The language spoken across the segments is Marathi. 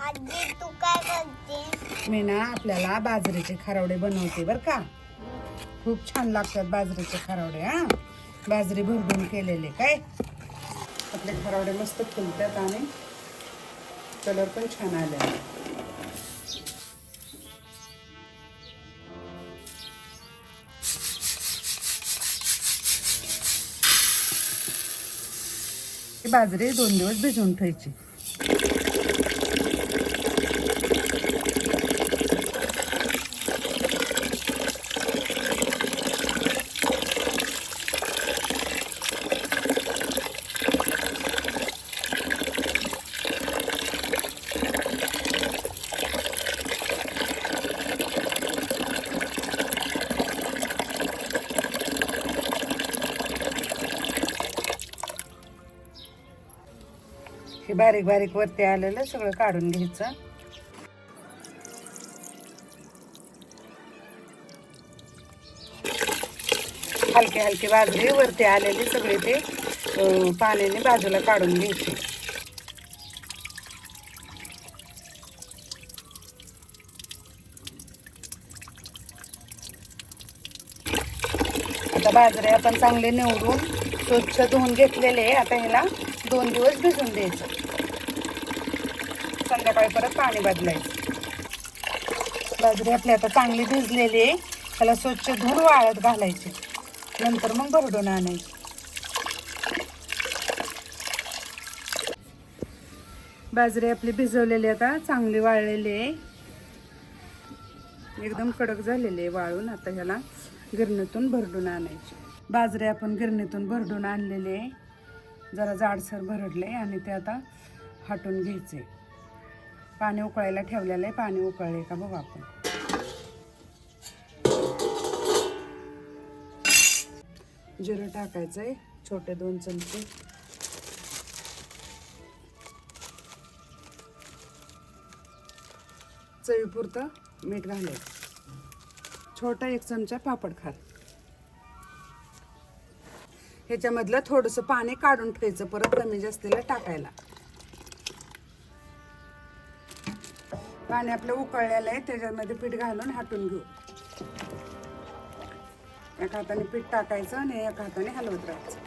आजी तू काय करते मी ना आपल्याला बाजरीचे खारवडे बनवते बर का. खूप छान लागतात बाजरीचे खारवडे हा. बाजरी भरभरून केलेले काय? आपले खारवडे मस्त फुलतात आणि कलर पण छान आले बाजरी दोन दिवस भिजवून ठेवायची. हे बारीक बारीक वरती आलेलं सगळं काढून घ्यायचं. हलके हलके बाजरी वरती आलेली सगळे ते पाण्याने बाजूला काढून घ्यायचे. आता बाजरी आपण चांगले निवडून स्वच्छ धुवून घेतलेले आता ह्याला दोन दिवस भिजून द्यायचं. संध्याकाळी परत पाणी बदलायचं. बाजरी आपली आता चांगली भिजलेली आहे. त्याला स्वच्छ धूर वाळत घालायची. नंतर मग भरडून आणायची. बाजरी आपली भिजवलेली आता चांगली वाळलेली आहे. एकदम कडक झालेली आहे वाळून आता ह्याला गिरणीतून भरडून आणायची. बाजरी आपण गिरणीतून भरडून आणलेले आहे. जरा जाडसर भरडले आणि ते आता हाटून घ्यायचे पाणी उकळायला ठेवलेलं आहे. पाणी उकळले का बघू आपण. जिरं टाकायचं आहे. छोटे दोन चमचे. चवीपुरतं मीठ घालायचं. छोटा एक चमचा पापड खाल. ह्याच्यामधलं थोडंसं पाणी काढून ठेवायचं. परत कमी जास्तीला टाकायला. पाणी आपलं उकळलेलं आहे त्याच्यामध्ये पीठ घालून हाटून घेऊ. एका हाताने पीठ टाकायचं आणि एका हाताने हलवत राहायचं.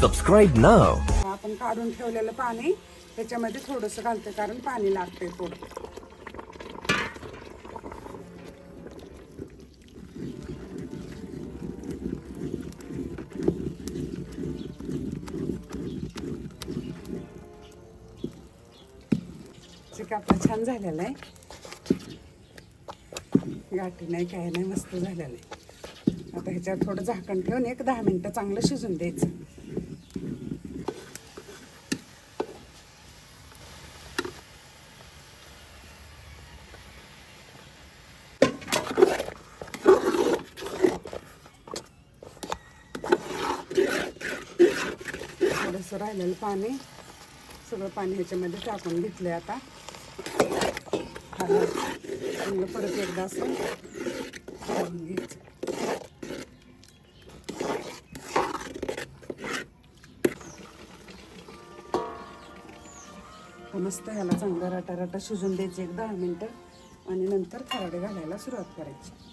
Subscribe now. आपण काढून ठेवलेलं पाणी त्याच्यामध्ये थोडंसं घालते कारण पाणी लागते थोडं चिक छान झालेलं आहे. गाठी नाही काय नाही मस्त झालेलं आहे. आता ह्याच्यावर थोडं झाकण ठेवून एक दहा मिनटं चांगलं शिजून द्यायचं. थोडंसं राहिलेलं पाणी. सगळं पाणी ह्याच्यामध्ये टाकून घेतलंय आता. चांगलं परत एकदा असं हलवून घ्यायचं. तर मस्त ह्याला चांगला राटा राटा शिजून द्यायचे एक दहा मिनटं. आणि नंतर खराडे घालायला सुरुवात करायची.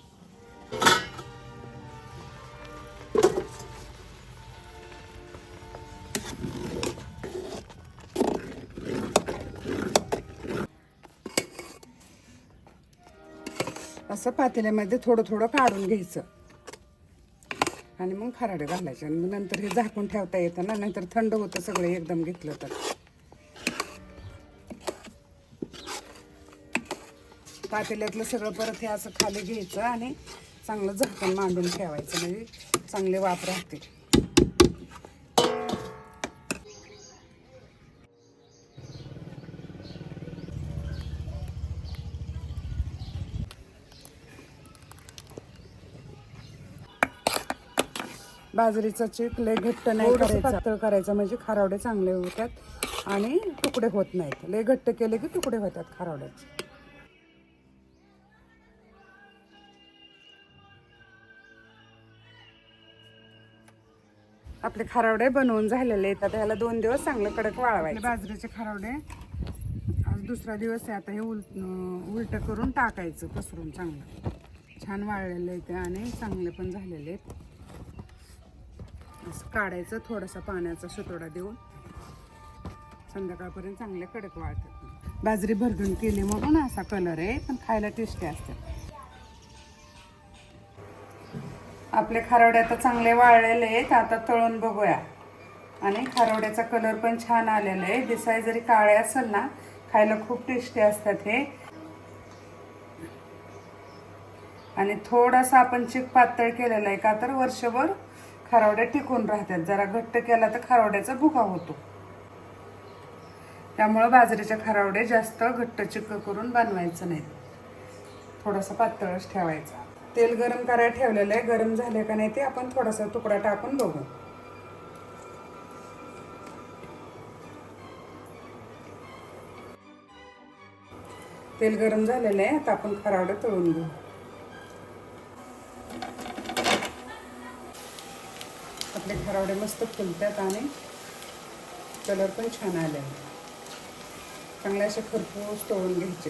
असं पातेल्यामध्ये थोडं थोडं काढून घ्यायचं. आणि मग खराडे घालायचे. आणि मग नंतर हे झाकून ठेवता येतं ना नंतर थंड होतं सगळं एकदम घेतलं तर. पातेल्यातलं सगळं परत हे असं खाली घ्यायचं आणि चांगलं झाकण मांडून ठेवायचं. म्हणजे चांगले वाफ राहते बाजरीचा चीक लय घट्ट नाही करायचा. पातळ करायचा म्हणजे खारावडे चांगले होतात आणि तुकडे होत नाहीत. लय घट्ट केले की तुकडे होतात खारावड्याचे. आपले खारावडे बनवून झालेले आहेत. आता ह्याला दोन दिवस चांगलं कडक वाळवायचे. बाजरीचे खारावडे आज दुसरा दिवस आहे. आता हे उलट उलट करून टाकायचं पसरून चांगलं. छान वाळलेलं आहे ते आणि चांगले पण झालेले आहेत. काढायचं थोडासा पाण्याचा सुतोडा देऊन संध्याकाळपर्यंत चांगले कडक वाळतात. बाजरी भरडून केली म्हणून असा कलर आहे पण खायला टेस्टी असते. आपले खारवडे आता चांगले वाळलेले आहेत आता तळून बघूया. आणि खारवड्याचा कलर पण छान आलेला आहे. दिसाय जरी काळे असेल ना खायला खूप टेस्टी असतात हे. आणि थोडासा आपण चिक पातळ केलेला आहे का तर वर्षभर खारवड्या टिकून राहतात. जरा घट्ट केला तर खारवड्याचा भुगा होतो. त्यामुळं बाजरीच्या खारावडे जास्त घट्ट चिक्क करून बनवायचं नाही थोडासा पातळच ठेवायचा. तेल गरम करायला ठेवलेलं आहे. गरम झाले का नाही ते आपण थोडासा तुकडा टाकून बघू. तेल गरम झालेलं आहे. आता आपण खरावडे तळून घेऊ. आपले खरावडे मस्त फुलतात आणि कलर पण छान आले चांगले असे खरपूस तोडून घ्यायचे.